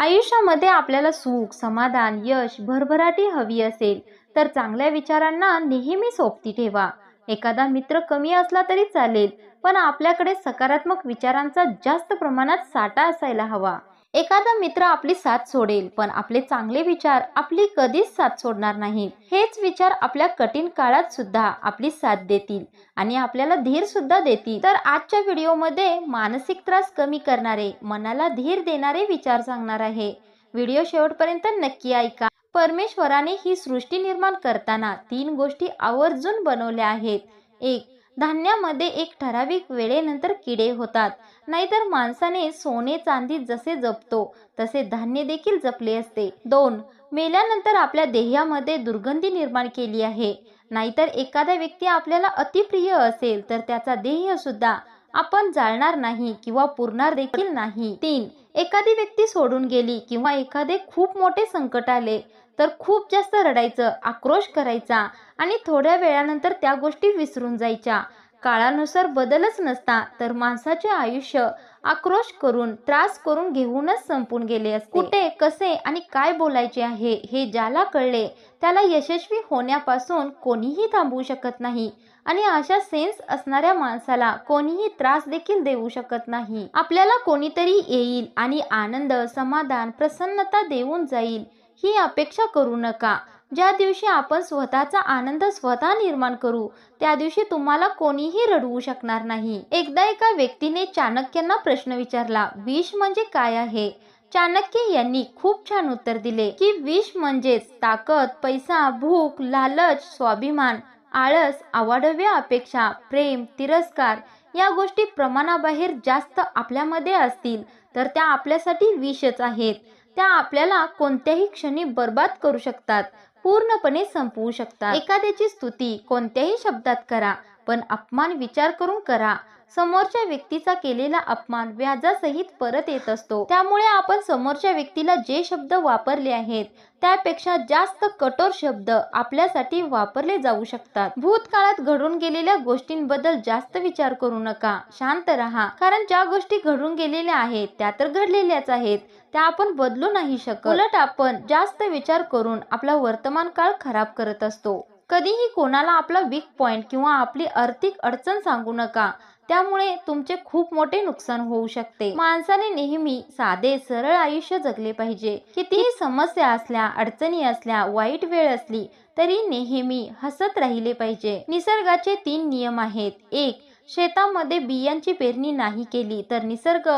आयुष्यामध्ये आपल्याला सुख समाधान यश भरभराटी हवी असेल तर चांगल्या विचारांना नेहमी सोबती ठेवा. एखादा मित्र कमी असला तरी चालेल पण आपल्याकडे सकारात्मक विचारांचा जास्त प्रमाणात साठा असायला हवा. एखादा मित्र आपली साथ सोडेल पण आपले चांगले विचार आपली कधीच साथ सोडणार नाहीत हेच विचार आपल्या कठीण काळात सुद्धा आपली साथ देतील आणि आपल्याला धीर सुद्धा देतील. तर आजच्या व्हिडिओमध्ये मानसिक त्रास कमी करणारे मनाला धीर देणारे विचार सांगणार आहे. व्हिडिओ शेवटपर्यंत नक्की ऐका. परमेश्वराने ही सृष्टी निर्माण करताना तीन गोष्टी आवर्जून बनवल्या आहेत. एक धान्यामध्ये एक ठराविक वेळेनंतर किडे होतात. नाहीतर माणसाने सोने चांदी जसे जपतो तसे धान्य देखील जपले असते. दोन मेल्यानंतर आपल्या देहामध्ये दुर्गंधी निर्माण केली आहे. नाहीतर एखादा व्यक्ती आपल्याला अतिप्रिय असेल तर त्याचा देह सुद्धा आपण जाळणार नाही किंवा पुरणार देखील नाही. तीन एखादी व्यक्ती सोडून गेली किंवा एखादे खूप मोठे संकट आले तर खूप जास्त रडायचं आक्रोश करायचा आणि थोड्या वेळानंतर त्या गोष्टी विसरून जायच्या. काळानुसार बदलच नसता तर माणसाचे आयुष्य आक्रोश करून त्रास करून घेऊनच संपून गेले असते. कुठे कसे आणि काय बोलायचे आहे हे ज्याला कळले त्याला यशस्वी होण्यापासून कोणीही थांबवू शकत नाही आणि अशा सेन्स असणाऱ्या माणसाला कोणीही त्रास देखील देऊ शकत नाही. आपल्याला कोणीतरी येईल आणि आनंद समाधान प्रसन्नता देऊन जाईल ही अपेक्षा करू नका. ज्या दिवशी आपण स्वतःचा आनंद स्वतः निर्माण करू त्या दिवशी तुम्हाला कोणीही रडवू शकणार नाही. एकदा एका व्यक्तीने चाणक्यांना प्रश्न विचारला विष म्हणजे काय आहे? चाणक्य यांनी खूप छान उत्तर दिले की विष म्हणजेच ताकद पैसा भूक लालच स्वाभिमान आळस अवाढव्य अपेक्षा प्रेम तिरस्कार या गोष्टी प्रमाणाबाहेर जास्त आपल्यामध्ये असतील तर त्या आपल्यासाठी विषच आहेत. त्या आपल्याला कोणत्याही क्षणी बर्बाद करू शकतात. पूर्णपणे संपवू शकतात. एखाद्याची स्तुती कोणत्याही शब्दात करा पण अपमान विचार करून करा. समोरच्या व्यक्तीचा केलेला अपमान व्याजासहित परत येत असतो. त्यामुळे आपण समोरच्या व्यक्तीला जे शब्द वापरले आहेत त्यापेक्षा जास्त कठोर शब्द आपल्यासाठी वापरले जाऊ शकतात. भूतकाळात घडून गेलेल्या गोष्टींबद्दल जास्त विचार करू नका. शांत राहा. कारण ज्या गोष्टी घडून गेलेल्या आहेत त्या तर घडलेल्याच आहेत. त्या आपण बदलू नाही शकत. उलट आपण जास्त विचार करून आपला वर्तमान काळ खराब करत असतो. कधीही कोणाला आपला वीक पॉइंट किंवा आपली आर्थिक अडचण सांगू नका. त्यामुळे तुमचे खूप मोठे नुकसान होऊ शकते. माणसाने नेहमी साधे सरळ आयुष्य जगले पाहिजे. कितीही समस्या असल्या अडचणी असल्या वाईट वेळ असली तरी नेहमी हसत राहिले पाहिजे. निसर्गाचे तीन नियम आहेत. एक शेतामध्ये बियांची पेरणी नाही केली तर निसर्ग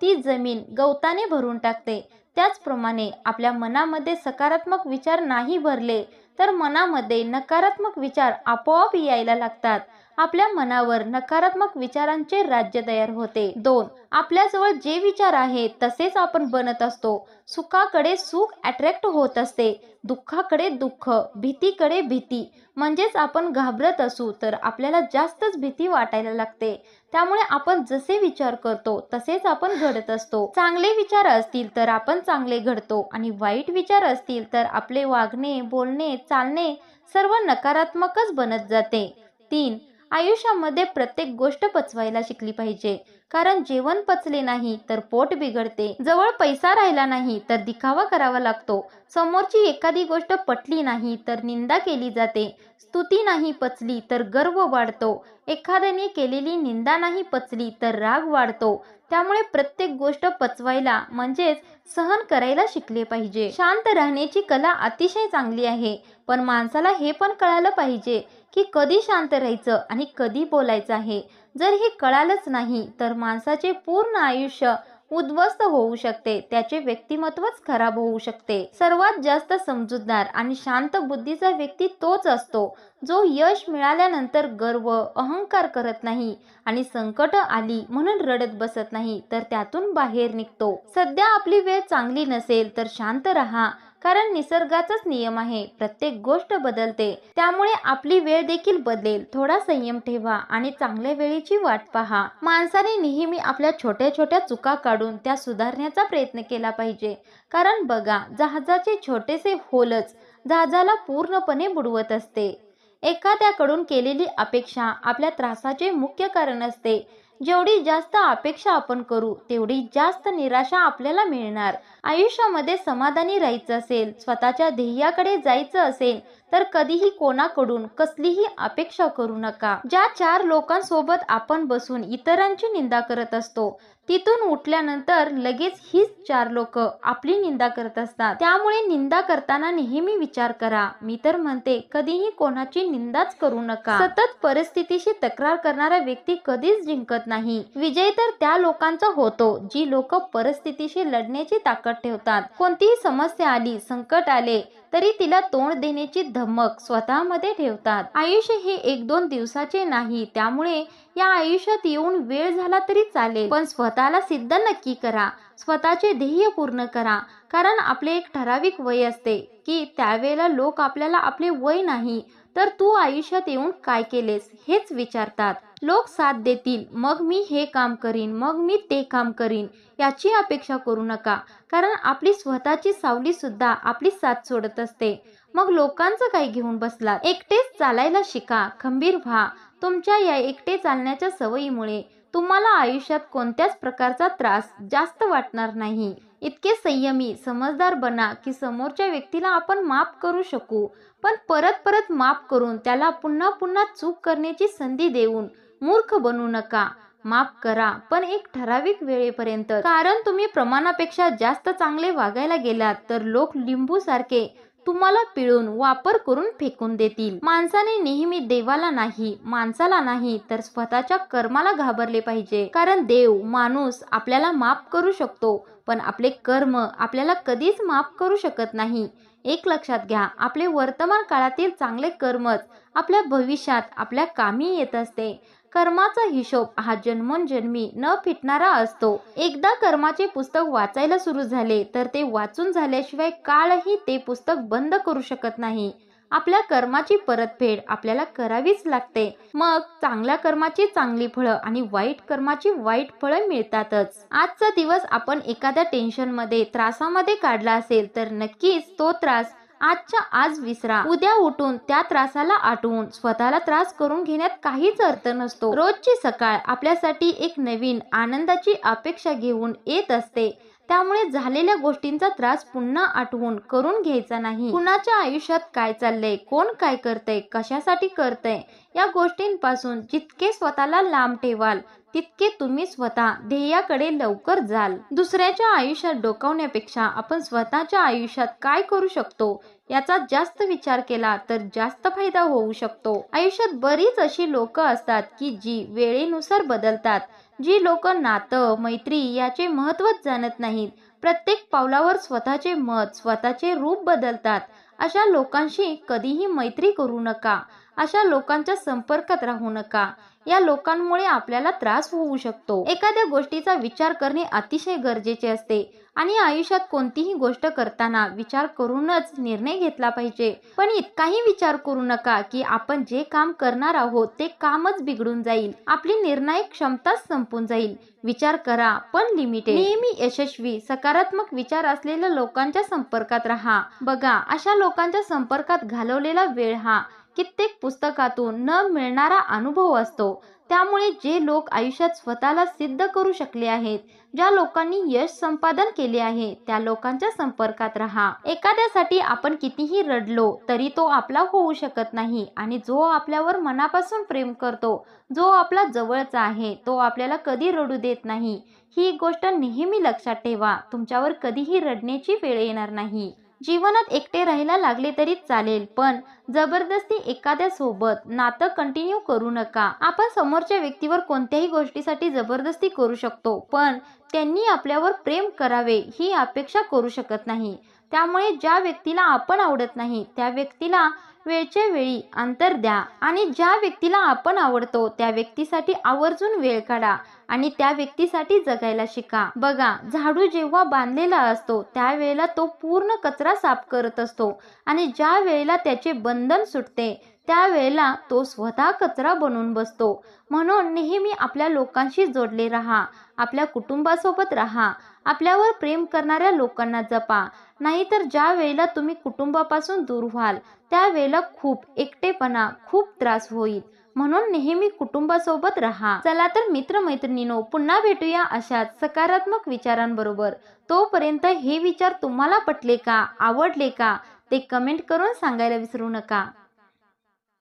ती जमीन गवताने भरून टाकते. त्याचप्रमाणे आपल्या मनामध्ये सकारात्मक विचार नाही भरले तर मनामध्ये नकारात्मक विचार आपोआप यायला लागतात. आपल्या मनावर नकारात्मक विचारांचे राज्य तयार होते. दोन आपल्याजवळ जे विचार आहेत तसेच आपण बनत असतो. सुखाकडे सुख अट्रॅक्ट होत असते. दुःखाकडे दुःख भीतीकडे भीती. म्हणजेच आपण घाबरत असू तर आपल्याला जास्तच भीती वाटायला लागते. त्यामुळे आपण जसे विचार करतो तसेच आपण घडत असतो. चांगले विचार असतील तर आपण चांगले घडतो. आणि वाईट विचार असतील तर आपले वागणे बोलणे चालणे सर्व नकारात्मकच बनत जाते. तीन आयुष्यामध्ये प्रत्येक गोष्ट पचवायला शिकली पाहिजे. कारण जेवण पचले नाही तर पोट बिघडते. जवळ पैसा राहिला नाही तर दिखावा करावा लागतो. समोरची एखादी गोष्ट पटली नाही तर निंदा केली जाते. स्तुती नाही पचली तर गर्व वाढतो. एखाद्याने केलेली निंदा नाही पचली तर राग वाढतो. त्यामुळे प्रत्येक गोष्ट पचवायला म्हणजेच सहन करायला शिकले पाहिजे. शांत राहण्याची कला अतिशय चांगली आहे. पण माणसाला हे पण कळालं पाहिजे की कधी शांत राहायचं आणि कधी बोलायचं आहे. जर हे कळालंच नाही तर माणसाचे पूर्ण आयुष्य उद्ध्वस्त होऊ शकते. त्याचे व्यक्तिमत्वच खराब होऊ शकते. सर्वात जास्त समजूतदार आणि शांत बुद्धीचा व्यक्ती तोच असतो जो यश मिळाल्यानंतर गर्व अहंकार करत नाही आणि संकट आली म्हणून रडत बसत नाही तर त्यातून बाहेर निघतो. सध्या आपली वेळ चांगली नसेल तर शांत राहा. कारण निसर्गाचाच नियम आहे. प्रत्येक गोष्ट बदलते. त्यामुळे आपली वेळ देखील बदलेल. थोडा संयम ठेवा आणि चांगल्या वेळेची वाट पहा. माणसाने नेहमी आपल्या छोट्या छोट्या चुका काढून त्या सुधारण्याचा प्रयत्न केला पाहिजे. कारण बघा जहाजाचे छोटेसे होलच जहाजाला पूर्णपणे बुडवत असते. एखाद्याकडून केलेली अपेक्षा आपल्या त्रासाचे मुख्य कारण असते. जेवढी जास्त अपेक्षा आपण करू तेवढी जास्त निराशा आपल्याला मिळणार. आयुष्यामध्ये समाधानी राहायचं असेल स्वतःच्या ध्येयाकडे जायचं असेल तर कधीही कोणाकडून कसलीही अपेक्षा करू नका. ज्या चार लोकांसोबत आपण बसून इतरांची निंदा करत असतो तिथून उठल्यानंतर लगेच हीच चार लोक आपली निंदा करत असतात. त्यामुळे निंदा करताना नेहमी विचार करा. मी तर म्हणते कधीही कोणाची निंदाच करू नका. सतत परिस्थितीशी तक्रार करणारा व्यक्ती कधीच जिंकत नाही. विजय तर त्या लोकांचा होतो जी लोक परिस्थितीशी लढण्याची ताकद ठेवतात. कोणतीही समस्या आली संकट आले तरी तिला तोंड देण्याची धमक स्वतःमध्ये ठेवतात. आयुष्य हे एक दोन दिवसाचे नाही त्यामुळे या आयुष्यात येऊन वेळ झाला तरी चालेल. पण स्वतःला सिद्ध नक्की करा. स्वतःचे ध्येय पूर्ण करा. कारण आपले एक ठराविक वय असते की त्यावेळेला लोक आपल्याला आपले वय नाही तर तू आयुष्यात येऊन काय केलेस हेच विचारतात. लोक साथ देतील. मग मी हे काम करीन मग मी ते काम करीन याची अपेक्षा करू नका. कारण आपली स्वतःची सावली सुद्धा आपली साथ सोडत असते. मग लोकांचं काय घेऊन बसला एकटेच चालायला शिका. खंबीर व्हा. तुमच्या या एकटे चालण्याच्या सवयीमुळे तुम्हाला आयुष्यात कोणत्याच प्रकारचा त्रास जास्त वाटणार नाही. इतके संयमी समजदार बना की समोरच्या व्यक्तीला आपण माफ करू शकू. पण परत परत माफ करून त्याला पुन्हा पुन्हा चूक करण्याची संधी देऊन मूर्ख बनू नका. माफ करा पण एक ठराविक वेळेपर्यंत. कारण तुम्ही प्रमाणापेक्षा जास्त चांगले वागायला गेलात तर लोक लिंबू सारखे तुम्हाला पिळून वापर करून फेकून देतील. माणसाने नेहमी देवाला नाही माणसाला नाही तर स्वतःच्या कर्माला घाबरले पाहिजे. कारण देव माणूस आपल्याला माफ करू शकतो पण आपले कर्म आपल्याला कधीच माफ करू शकत नाही. एक लक्षात घ्या आपले वर्तमान काळातील चांगले कर्मच आपल्या भविष्यात आपल्या कामी येत असते. कर्माचा हिशोब हा जन्मोनजन्मी न फिटणारा असतो. एकदा कर्माचे पुस्तक वाचायला सुरू झाले तर ते वाचून झाल्याशिवाय काळही ते पुस्तक बंद करू शकत नाही. आपल्या कर्माची परतफेड आपल्याला करावीच लागते. मग चांगल्या कर्माची चांगली फळं आणि वाईट कर्माची वाईट फळं मिळतातच. आजचा दिवस आपण एखाद्या टेन्शनमध्ये त्रासामध्ये काढला असेल तर नक्कीच तो त्रास आजच्या आज विसरा. उद्या उठून त्या त्रासाला आठवून स्वतःला त्रास करून घेण्यात काहीच अर्थ नसतो. रोजची सकाळ आपल्यासाठी एक नवीन आनंदाची अपेक्षा घेऊन येत असते. त्यामुळे झालेल्या गोष्टींचा त्रास पुन्हा आठवून करून घ्यायचा नाही. कुणाच्या आयुष्यात काय चाललंय कोण काय करतय कशासाठी करतय या गोष्टींपासून जितके स्वतःला लांब ठेवाल तितके तुम्ही स्वतः ध्येयाकडे लवकर जाल. दुसऱ्याच्या आयुष्यात डोकावण्यापेक्षा आपण स्वतःच्या आयुष्यात काय करू शकतो याचा जास्त विचार केला तर जास्त फायदा होऊ शकतो. आयुष्यात बरीच अशी लोक असतात की जी वेळेनुसार बदलतात जी लोक नातं मैत्री याचे महत्वच जाणत नाहीत. प्रत्येक पावलावर स्वतःचे मत स्वतःचे रूप बदलतात. अशा लोकांशी कधीही मैत्री करू नका. अशा लोकांच्या संपर्कात राहू नका. या लोकांमुळे आपल्याला त्रास होऊ शकतो. एखाद्या गोष्टीचा विचार करणे अतिशय गरजेचे असते आणि आयुष्यात कोणतीही गोष्ट करताना विचार करूनच निर्णय घेतला पाहिजे. पण इतकाही विचार करू नका की आपण जे काम करणार आहोत ते कामच बिघडून जाईल. आपली निर्णायक क्षमताच संपून जाईल. विचार करा पण लिमिटेड नेहमी यशस्वी सकारात्मक विचार असलेल्या लोकांच्या संपर्कात राहा. बघा अशा लोकांच्या संपर्कात घालवलेला वेळ हा कित्येक पुस्तकातून न मिळणारा अनुभव असतो. त्यामुळे जे लोक आयुष्यात स्वतःला सिद्ध करू शकले आहेत ज्या लोकांनी यश संपादन केले आहे त्या लोकांच्या संपर्कात राहा. एखाद्यासाठी आपण कितीही रडलो तरी तो आपला होऊ शकत नाही आणि जो आपल्यावर मनापासून प्रेम करतो जो आपला जवळचा आहे तो आपल्याला कधी रडू देत नाही. ही गोष्ट नेहमी लक्षात ठेवा. तुमच्यावर कधीही रडण्याची वेळ येणार नाही. जीवनात एकटे राहायला लागले तरी चालेल पण जबरदस्ती एखाद्या सोबत नातं कंटिन्यू करू नका. आपण समोरच्या व्यक्तीवर कोणत्याही गोष्टीसाठी जबरदस्ती करू शकतो पण त्यांनी आपल्यावर प्रेम करावे ही अपेक्षा करू शकत नाही. त्यामुळे ज्या व्यक्तीला आपण आवडत नाही त्या व्यक्तीला वेळच्या वेळी अंतर द्या आणि ज्या व्यक्तीला आपण आवडतो त्या व्यक्तीसाठी आवर्जून वेळ काढा आणि त्या व्यक्तीसाठी जगायला शिका. बघा झाडू जेव्हा बांधलेला असतो त्यावेळेला तो पूर्ण कचरा साफ करत असतो आणि ज्या वेळेला त्याचे बंधन सुटते त्यावेळेला तो स्वतः कचरा बनून बसतो. म्हणून नेहमी आपल्या लोकांशी जोडले राहा आपल्या कुटुंबासोबत राहा आपल्यावर प्रेम करणाऱ्या लोकांना जपा नाहीतर ज्या वेळेला तुम्ही कुटुंबापासून दूर व्हाल त्यावेळेला खूप एकटेपणा खूप त्रास होईल. म्हणून नेहमी कुटुंबासोबत राहा. चला तर मित्रमैत्रिणीनो पुन्हा भेटूया अशाच सकारात्मक विचारांबरोबर. तोपर्यंत हे विचार तुम्हाला पटले का आवडले का ते कमेंट करून सांगायला विसरू नका.